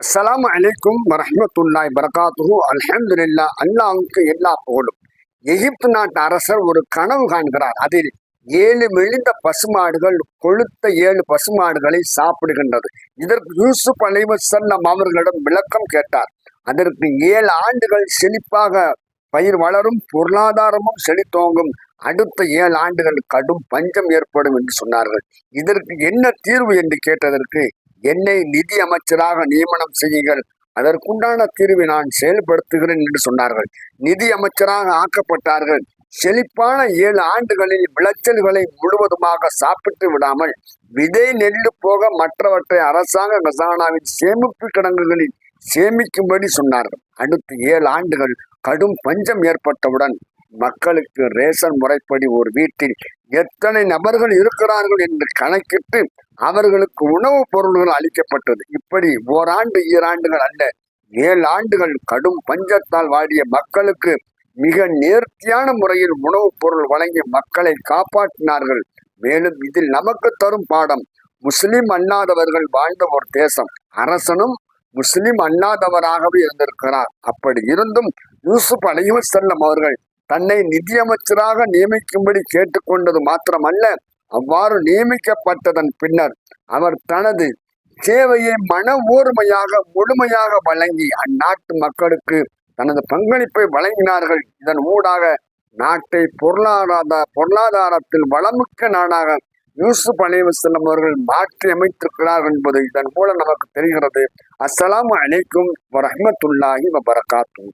அஸ்லாம் அலைக்கும் வரமத்துல்லாய் பரகாத்துஹு அல்ஹம்துலில்லாஹ் அல்லாவுக்கு எல்லா புகழும் எகிப்து நாட்டு அரசர் ஒரு கனவு காண்கிறார். அதில் ஏழு மெலிந்த பசுமாடுகள் கொழுத்த ஏழு பசுமாடுகளை சாப்பிடுகின்றது. இதற்கு யூசுப் அலைவசல்லம் அவர்களிடம் விளக்கம் கேட்டார். அதற்கு ஏழு ஆண்டுகள் செழிப்பாக பயிர் வளரும் பொருளாதாரமும் செழித்தோங்கும். அடுத்த ஏழு ஆண்டுகள் கடும் பஞ்சம் ஏற்படும் என்று சொன்னார்கள். இதற்கு என்ன தீர்வு என்று கேட்டதற்கு என்னை நிதி அமைச்சராக நியமனம் செய்யுங்கள். அதற்குண்டான தீர்வை நான் செயல்படுத்துகிறேன் என்று சொன்னார்கள். நிதி அமைச்சராக ஆக்கப்பட்டார்கள். செழிப்பான ஏழு ஆண்டுகளில் விளைச்சல்களை முழுவதுமாக சாப்பிட்டு விடாமல் விதை நெல்லு போக மற்றவற்றை அரசாங்க கசானாவின் சேமிப்பு கிடங்குகளில் சேமிக்கும்படி சொன்னார்கள். அடுத்து ஏழு ஆண்டுகள் கடும் பஞ்சம் ஏற்பட்டவுடன் மக்களுக்கு ரேஷன் முறைப்படி ஒரு வீட்டில் எத்தனை நபர்கள் இருக்கிறார்கள் என்று கணக்கிட்டு அவர்களுக்கு உணவுப் பொருள்கள் அளிக்கப்பட்டது. இப்படி ஓராண்டு ஈராண்டுகள் அல்ல ஏழு ஆண்டுகள் கடும் பஞ்சத்தால் வாடிய மக்களுக்கு மிக நேர்த்தியான முறையில் உணவுப் பொருள் வழங்கி மக்களை காப்பாற்றினார்கள். மேலும் இதில் நமக்கு தரும் பாடம் முஸ்லிம் அல்லாதவர்கள் வாழ்ந்த ஒரு தேசம். அரசனும் முஸ்லிம் அல்லாதவராகவே இருந்திருக்கிறார். அப்படி இருந்தும் யூசுப் அலைஹி செல்லம் அவர்கள் தன்னை நிதியமைச்சராக நியமிக்கும்படி கேட்டுக்கொண்டது மாத்திரமல்ல அவ்வாறு நியமிக்கப்பட்டதன் பின்னர் அவர் தனது சேவையை மன ஓர்மையாக முழுமையாக வழங்கி அந்நாட்டு மக்களுக்கு தனது பங்களிப்பை வழங்கினார்கள். இதன் ஊடாக நாட்டை பொருளாதார பொருளாதாரத்தில் வளமிக்க நாடாக யூசுப் அலைவசல்லம் அவர்கள் மாற்றி அமைத்திருக்கிறார்கள் என்பது இதன் மூலம் நமக்கு தெரிகிறது. அஸ்லாம் அலைக்கும் வரஹ்மத்துல்லாஹி வபரகாத்துஹு.